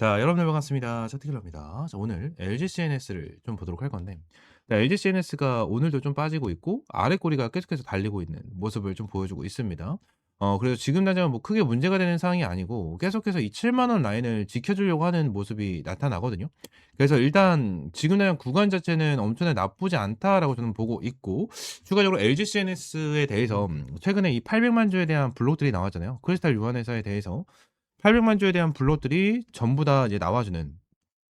자, 여러분들 반갑습니다. 차트킬러입니다. 자, 오늘 LG CNS를 좀 보도록 할 건데, 네, LG CNS가 오늘도 좀 빠지고 있고, 아래 꼬리가 계속해서 달리고 있는 모습을 좀 보여주고 있습니다. 어, 그래서 지금 당장 뭐 크게 문제가 되는 상황이 아니고, 계속해서 이 7만원 라인을 지켜주려고 하는 모습이 나타나거든요. 그래서 일단 지금 당장 구간 자체는 엄청나게 나쁘지 않다라고 저는 보고 있고, 추가적으로 LG CNS에 대해서 최근에 이 800만 주에 대한 블록들이 나왔잖아요. 크리스탈 유한 회사에 대해서 800만 주에 대한 블록들이 전부 다 이제 나와주는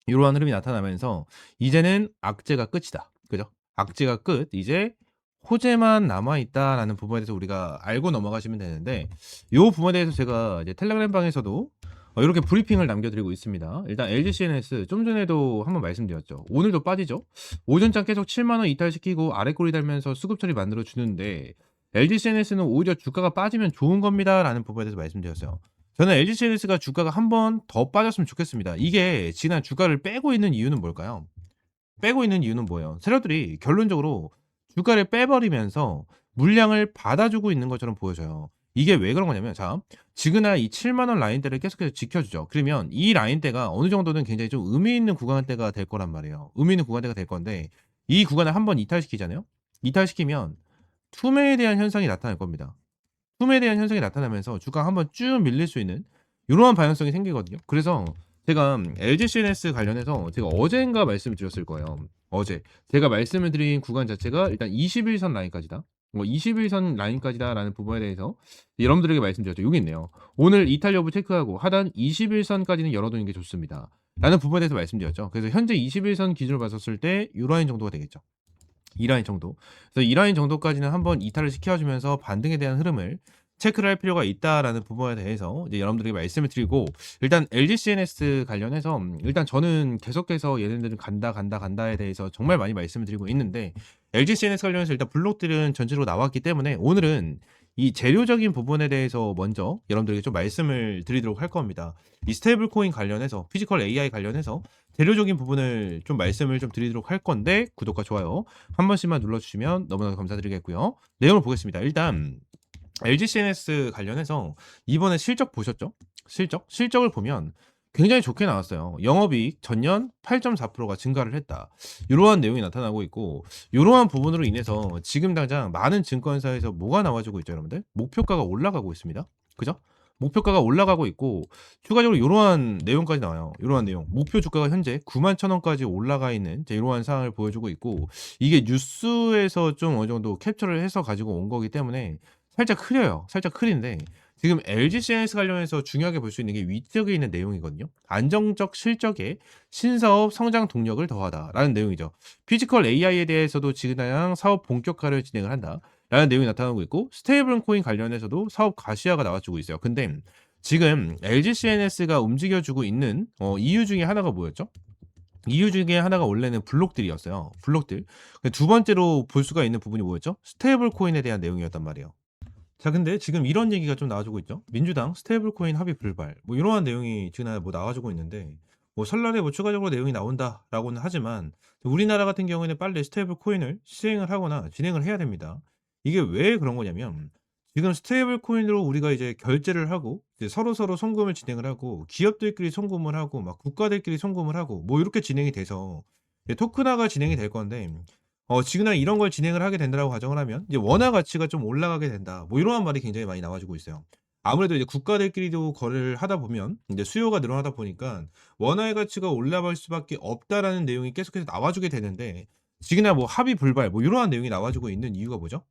이러한 흐름이 나타나면서 이제는 악재가 끝이다. 그죠? 악재가 끝. 이제 호재만 남아 있다라는 부분에 대해서 우리가 알고 넘어가시면 되는데 이 부분에 대해서 제가 이제 텔레그램 방에서도 어, 이렇게 브리핑을 남겨드리고 있습니다. 일단 LG CNS 좀 전에도 한번 말씀드렸죠. 오늘도 빠지죠. 오전장 계속 7만 원 이탈시키고 아래 꼬리 달면서 수급 처리 만들어 주는데 LG CNS는 오히려 주가가 빠지면 좋은 겁니다 라는 부분에 대해서 말씀드렸어요. 저는 LG CNS가 주가가 한 번 더 빠졌으면 좋겠습니다. 이게 지난 주가를 빼고 있는 이유는 뭘까요? 빼고 있는 이유는 뭐예요? 세력들이 결론적으로 주가를 빼버리면서 물량을 받아주고 있는 것처럼 보여져요. 이게 왜 그런 거냐면, 자, 지그나 이 7만원 라인대를 계속해서 지켜주죠. 그러면 이 라인대가 어느 정도는 굉장히 좀 의미 있는 구간대가 될 거란 말이에요. 의미 있는 구간대가 될 건데, 이 구간을 한번 이탈시키잖아요? 이탈시키면 투매에 대한 현상이 나타날 겁니다. 투매에 대한 현상이 나타나면서 주가가 한번 쭉 밀릴 수 있는 이러한 방향성이 생기거든요. 그래서 제가 LG CNS 관련해서 제가 어젠가 말씀을 드렸을 거예요. 어제 제가 말씀을 드린 구간 자체가 일단 21선 라인까지다. 뭐 21선 라인까지다라는 부분에 대해서 여러분들에게 말씀드렸죠. 여기 있네요. 오늘 이탈 여부 체크하고 하단 21선까지는 열어두는 게 좋습니다. 라는 부분에 대해서 말씀드렸죠. 그래서 현재 21선 기준으로 봤었을 때 이 라인 정도가 되겠죠. 이 라인 정도. 그래서 이 라인 정도까지는 한번 이탈을 시켜주면서 반등에 대한 흐름을 체크를 할 필요가 있다라는 부분에 대해서 이제 여러분들에게 말씀을 드리고 일단 LG CNS 관련해서 음, 일단 저는 계속해서 얘네들은 간다 간다 간다에 대해서 정말 많이 말씀을 드리고 있는데 LG CNS 관련해서 일단 블록들은 전체로 나왔기 때문에 오늘은 이 재료적인 부분에 대해서 먼저 여러분들에게 좀 말씀을 드리도록 할 겁니다. 이 스테이블 코인 관련해서 피지컬 AI 관련해서 재료적인 부분을 좀 말씀을 좀 드리도록 할 건데 구독과 좋아요 한 번씩만 눌러주시면 너무나 감사드리겠고요. 내용을 보겠습니다. 일단 LG CNS 관련해서 이번에 실적 보셨죠? 실적? 실적을 보면 굉장히 좋게 나왔어요. 영업이익 전년 8.4%가 증가를 했다. 이러한 내용이 나타나고 있고 이러한 부분으로 인해서 지금 당장 많은 증권사에서 뭐가 나와주고 있죠, 여러분들? 목표가가 올라가고 있습니다. 그죠? 목표가가 올라가고 있고 추가적으로 이러한 내용까지 나와요. 이러한 내용. 목표 주가가 현재 9만 천 원까지 올라가 있는 이러한 상황을 보여주고 있고 이게 뉴스에서 좀 어느 정도 캡처를 해서 가지고 온 거기 때문에 살짝 흐려요. 살짝 흐린데 지금 LG CNS 관련해서 중요하게 볼 수 있는 게 위쪽에 있는 내용이거든요. 안정적 실적에 신사업 성장 동력을 더하다라는 내용이죠. 피지컬 AI에 대해서도 지금 당장 사업 본격화를 진행을 한다. 라는 내용이 나타나고 있고 스테이블 코인 관련해서도 사업 가시화가 나와주고 있어요. 근데 지금 LG CNS가 움직여주고 있는 어, 이유 중에 하나가 뭐였죠? 이유 중에 하나가 원래는 블록들이었어요. 블록들. 두 번째로 볼 수가 있는 부분이 뭐였죠? 스테이블 코인에 대한 내용이었단 말이에요. 자, 근데 지금 이런 얘기가 좀 나와주고 있죠. 민주당 스테이블 코인 합의 불발. 뭐 이러한 내용이 지금 뭐 나와주고 있는데 뭐 설날에 뭐 추가적으로 내용이 나온다라고는 하지만 우리나라 같은 경우에는 빨리 스테이블 코인을 시행을 하거나 진행을 해야 됩니다. 이게 왜 그런 거냐면 지금 스테이블 코인으로 우리가 이제 결제를 하고 이제 서로서로 송금을 진행을 하고 기업들끼리 송금을 하고 막 국가들끼리 송금을 하고 뭐 이렇게 진행이 돼서 토큰화가 진행이 될 건데 어 지금은 이런 걸 진행을 하게 된다라고 가정을 하면 이제 원화 가치가 좀 올라가게 된다. 뭐 이러한 말이 굉장히 많이 나와주고 있어요. 아무래도 이제 국가들끼리도 거래를 하다 보면 이제 수요가 늘어나다 보니까 원화의 가치가 올라갈 수밖에 없다라는 내용이 계속해서 나와주게 되는데 지금이나 뭐 합의 불발 뭐 이러한 내용이 나와주고 있는 이유가 뭐죠?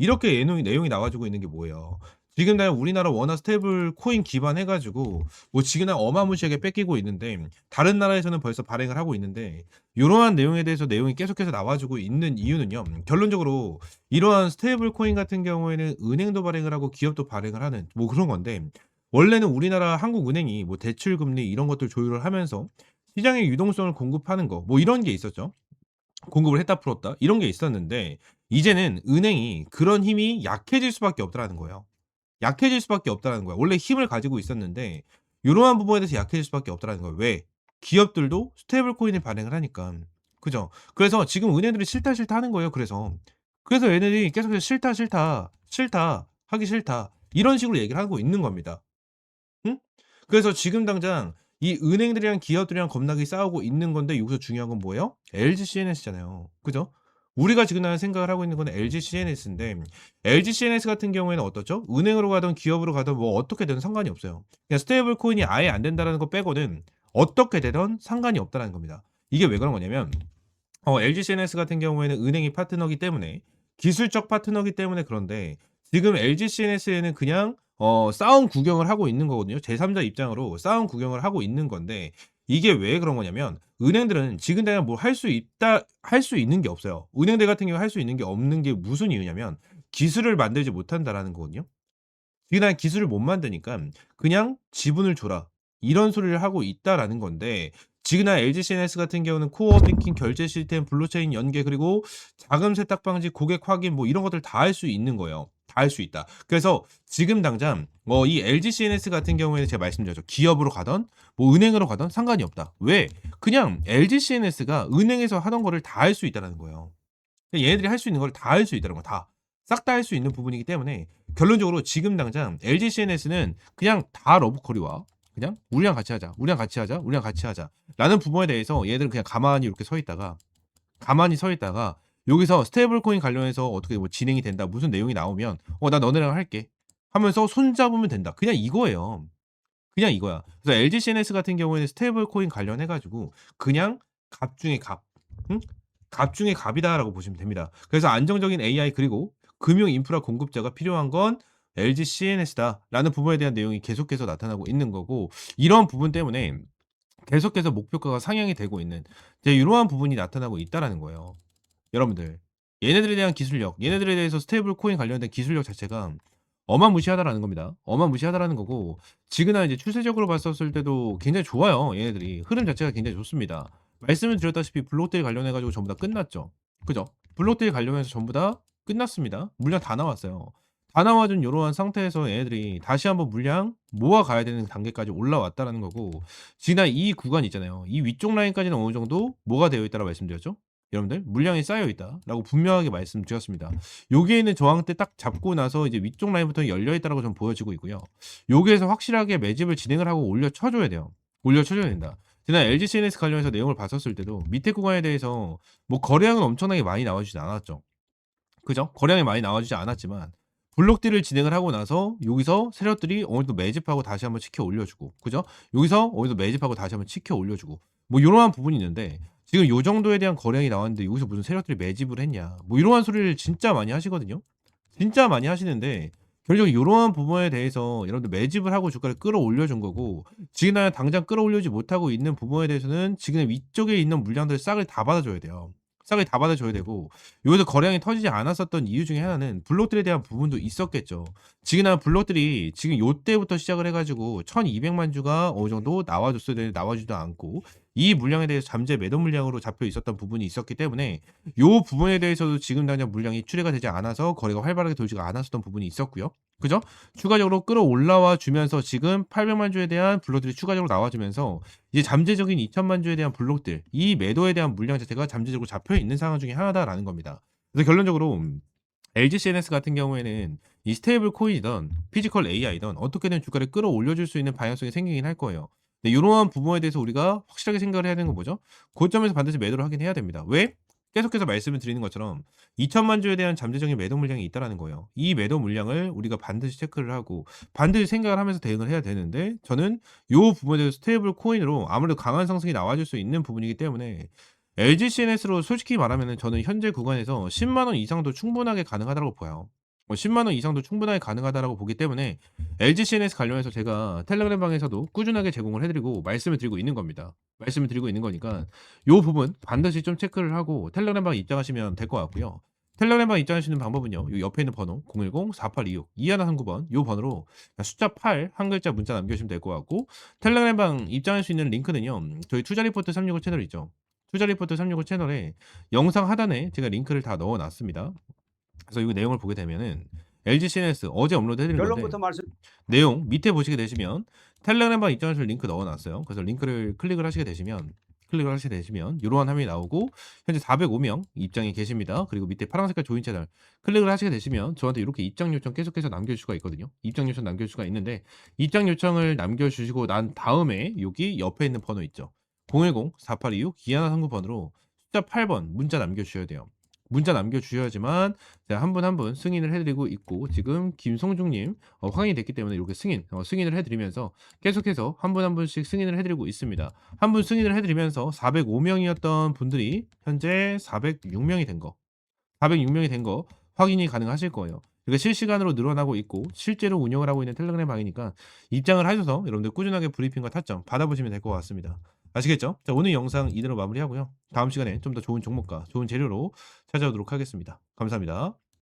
응? 이렇게 내용이, 내용이 나와주고 있는 게 뭐예요? 지금 다 우리나라 원화 스테이블 코인 기반 해 가지고 뭐 지금은 어마무시하게 뺏기고 있는데 다른 나라에서는 벌써 발행을 하고 있는데 이러한 내용에 대해서 내용이 계속해서 나와주고 있는 이유는요. 결론적으로 이러한 스테이블 코인 같은 경우에는 은행도 발행을 하고 기업도 발행을 하는 뭐 그런 건데 원래는 우리나라 한국은행이 뭐 대출 금리 이런 것들 조율을 하면서 시장의 유동성을 공급하는 거 뭐 이런 게 있었죠. 공급을 했다 풀었다 이런 게 있었는데 이제는 은행이 그런 힘이 약해질 수밖에 없다라는 거예요. 약해질 수밖에 없다는 거야. 원래 힘을 가지고 있었는데 이러한 부분에 대해서 약해질 수밖에 없다는 거야. 왜? 기업들도 스테이블 코인을 발행을 하니까. 그죠? 그래서 지금 은행들이 싫다 싫다 하는 거예요. 그래서 그래서 얘네들이 계속해서 싫다 싫다 싫다 하기 싫다 이런 식으로 얘기를 하고 있는 겁니다. 응? 그래서 지금 당장 이 은행들이랑 기업들이랑 겁나게 싸우고 있는 건데 여기서 중요한 건 뭐예요? LG CNS잖아요. 그죠? 우리가 지금 나는 생각을 하고 있는 건 LG CNS인데 LG CNS 같은 경우에는 어떻죠? 은행으로 가든 기업으로 가든 뭐 어떻게 되든 상관이 없어요. 그냥 스테이블 코인이 아예 안 된다라는 거 빼고는 어떻게 되든 상관이 없다는 겁니다. 이게 왜 그런 거냐면 어, LG CNS 같은 경우에는 은행이 파트너기 때문에 기술적 파트너기 때문에 그런데 지금 LG CNS에는 그냥 어, 싸움 구경을 하고 있는 거거든요. 제3자 입장으로 싸움 구경을 하고 있는 건데 이게 왜 그런 거냐면 은행들은 지금 당장 뭐할수 있다 할 수 있는 게 없어요. 은행들 같은 경우 할 수 있는 게 없는 게 무슨 이유냐면 기술을 만들지 못한다라는 거거든요. 지금 당장 기술을 못 만드니까 그냥 지분을 줘라 이런 소리를 하고 있다라는 건데 지그나 LG CNS 같은 경우는 코어 뱅킹 결제 시스템 블록체인 연계 그리고 자금 세탁 방지 고객 확인 뭐 이런 것들 다 할 수 있는 거예요. 다 할 수 있다. 그래서 지금 당장 어, 이 LG CNS 같은 경우에는 제가 말씀드렸죠. 기업으로 가던 뭐 은행으로 가던 상관이 없다. 왜? 그냥 LG CNS가 은행에서 하던 거를 다 할 수 있다라는 거예요. 얘네들이 할 수 있는 걸 다 할 수 있다는 거 다. 싹 다 할 수 있는 부분이기 때문에 결론적으로 지금 당장 LG CNS는 그냥 다 러브콜이와 그냥 우리랑 같이 하자. 우리랑 같이 하자. 우리랑 같이 하자. 라는 부분에 대해서 얘들은 그냥 가만히 이렇게 서 있다가 가만히 서 있다가 여기서 스테이블 코인 관련해서 어떻게 뭐 진행이 된다. 무슨 내용이 나오면 어 나 너네랑 할게. 하면서 손 잡으면 된다. 그냥 이거예요. 그냥 이거야. 그래서 LG CNS 같은 경우에는 스테이블 코인 관련해 가지고 그냥 갑 중에 갑. 응? 갑 중에 갑이다라고 보시면 됩니다. 그래서 안정적인 AI 그리고 금융 인프라 공급자가 필요한 건 LG CNS다라는 부분에 대한 내용이 계속해서 나타나고 있는 거고 이런 부분 때문에 계속해서 목표가가 상향이 되고 있는 이제 이러한 부분이 나타나고 있다라는 거예요. 여러분들 얘네들에 대한 기술력, 얘네들에 대해서 스테이블 코인 관련된 기술력 자체가 어마무시하다라는 겁니다. 어마무시하다라는 거고 지금이나 이제 추세적으로 봤었을 때도 굉장히 좋아요. 얘네들이 흐름 자체가 굉장히 좋습니다. 말씀을 드렸다시피 블록데이 관련해 가지고 전부 다 끝났죠. 그죠? 블록데이 관련해서 전부 다 끝났습니다. 물량 다 나왔어요. 다 나와준 이러한 상태에서 얘네들이 다시 한번 물량 모아 가야 되는 단계까지 올라왔다라는 거고 지난 이 구간 있잖아요. 이 위쪽 라인까지는 어느 정도 뭐가 되어 있다고 말씀드렸죠? 여러분들 물량이 쌓여 있다라고 분명하게 말씀드렸습니다. 여기에는 저항 때딱 잡고 나서 이제 위쪽 라인부터 열려 있다라고 좀 보여지고 있고요. 여기에서 확실하게 매집을 진행을 하고 올려 쳐줘야 돼요. 올려 쳐줘야 된다. 지난 LG CNS 관련해서 내용을 봤었을 때도 밑에 구간에 대해서 뭐 거래량은 엄청나게 많이 나와주지 않았죠. 그죠? 거래량이 많이 나와주지 않았지만 블록딜을 진행을 하고 나서 여기서 세력들이 정도 매집하고 다시 한번 치켜 올려주고 그죠? 여기서 정도 매집하고 다시 한번 치켜 올려주고 뭐 이러한 부분이 있는데 지금 요 정도에 대한 거래량이 나왔는데 여기서 무슨 세력들이 매집을 했냐 뭐 이러한 소리를 진짜 많이 하시거든요. 진짜 많이 하시는데 결국 이러한 부분에 대해서 여러분들 매집을 하고 주가를 끌어올려 준 거고 지금 당장 끌어올리지 못하고 있는 부분에 대해서는 지금 위쪽에 있는 물량들 싹을 다 받아줘야 돼요. 싹을 다 받아줘야 되고 여기서 거량이 터지지 않았었던 이유 중에 하나는 블록들에 대한 부분도 있었겠죠. 지금 블록들이 지금 요때부터 시작을 해가지고 1200만 주가 어느 정도 나와줬어야 되는데 나와주지도 않고 이 물량에 대해서 잠재 매도 물량으로 잡혀 있었던 부분이 있었기 때문에 요 부분에 대해서도 지금 당장 물량이 출회가 되지 않아서 거래가 활발하게 돌지가 않았었던 부분이 있었고요. 그죠? 추가적으로 끌어올라와 주면서 지금 800만 주에 대한 블록들이 추가적으로 나와주면서 이제 잠재적인 2천만 주에 대한 블록들 이 매도에 대한 물량 자체가 잠재적으로 잡혀 있는 상황 중에 하나다라는 겁니다. 그래서 결론적으로 LG CNS 같은 경우에는 이 스테이블 코인이든 피지컬 AI든 어떻게든 주가를 끌어올려줄 수 있는 방향성이 생기긴 할 거예요. 네, 이러한 부분에 대해서 우리가 확실하게 생각을 해야 되는 건 뭐죠? 고점에서 반드시 매도를 하긴 해야 됩니다. 왜? 계속해서 말씀을 드리는 것처럼 2천만 주에 대한 잠재적인 매도 물량이 있다라는 거예요. 이 매도 물량을 우리가 반드시 체크를 하고 반드시 생각을 하면서 대응을 해야 되는데 저는 이 부분에 대해서 스테이블 코인으로 아무래도 강한 상승이 나와줄 수 있는 부분이기 때문에 LG CNS로 솔직히 말하면 저는 현재 구간에서 10만 원 이상도 충분하게 가능하다고 보여요. 뭐 10만 원 이상도 충분하게 가능하다라고 보기 때문에 LG CNS 관련해서 제가 텔레그램 방에서도 꾸준하게 제공을 해드리고 말씀을 드리고 있는 겁니다. 말씀을 드리고 있는 거니까 이 부분 반드시 좀 체크를 하고 텔레그램 방 입장하시면 될 것 같고요. 텔레그램 방 입장하시는 방법은요. 이 옆에 있는 번호 010-4826-2139번 이 번호로 숫자 8 한 글자 문자 남겨주시면 될 것 같고 텔레그램 방 입장할 수 있는 링크는요. 저희 투자 리포트 365 채널 있죠. 투자 리포트 365 채널에 영상 하단에 제가 링크를 다 넣어놨습니다. 그래서 이 내용을 보게 되면은 LG CNS 어제 업로드 해드린 건데 결론부터 말씀. 내용 밑에 보시게 되시면 텔레그램방 입장하실 링크 넣어놨어요. 그래서 링크를 클릭을 하시게 되시면 클릭을 하시게 되시면 요러한 화면이 나오고 현재 405명 입장이 계십니다. 그리고 밑에 파란 색깔 조인 채널 클릭을 하시게 되시면 저한테 이렇게 입장 요청 계속해서 남겨줄 수가 있거든요. 입장 요청 남겨줄 수가 있는데 입장 요청을 남겨주시고 난 다음에 여기 옆에 있는 번호 있죠. 010-4826 기아나 선구번으로 숫자 8번 문자 남겨주셔야 돼요. 문자 남겨주셔야지만 한 분 한 분 승인을 해드리고 있고 지금 김송중님 어, 확인이 됐기 때문에 이렇게 승인 어, 승인을 해드리면서 계속해서 한 분 한 분씩 승인을 해드리고 있습니다. 한 분 승인을 해드리면서 405명이었던 분들이 현재 406명이 된 거, 406명이 된 거 확인이 가능하실 거예요. 이게 실시간으로 늘어나고 있고 실제로 운영을 하고 있는 텔레그램 방이니까 입장을 하셔서 여러분들 꾸준하게 브리핑과 타점 받아보시면 될 것 같습니다. 아시겠죠? 자, 오늘 영상 이대로 마무리하고요. 다음 시간에 좀 더 좋은 종목과 좋은 재료로 찾아오도록 하겠습니다. 감사합니다.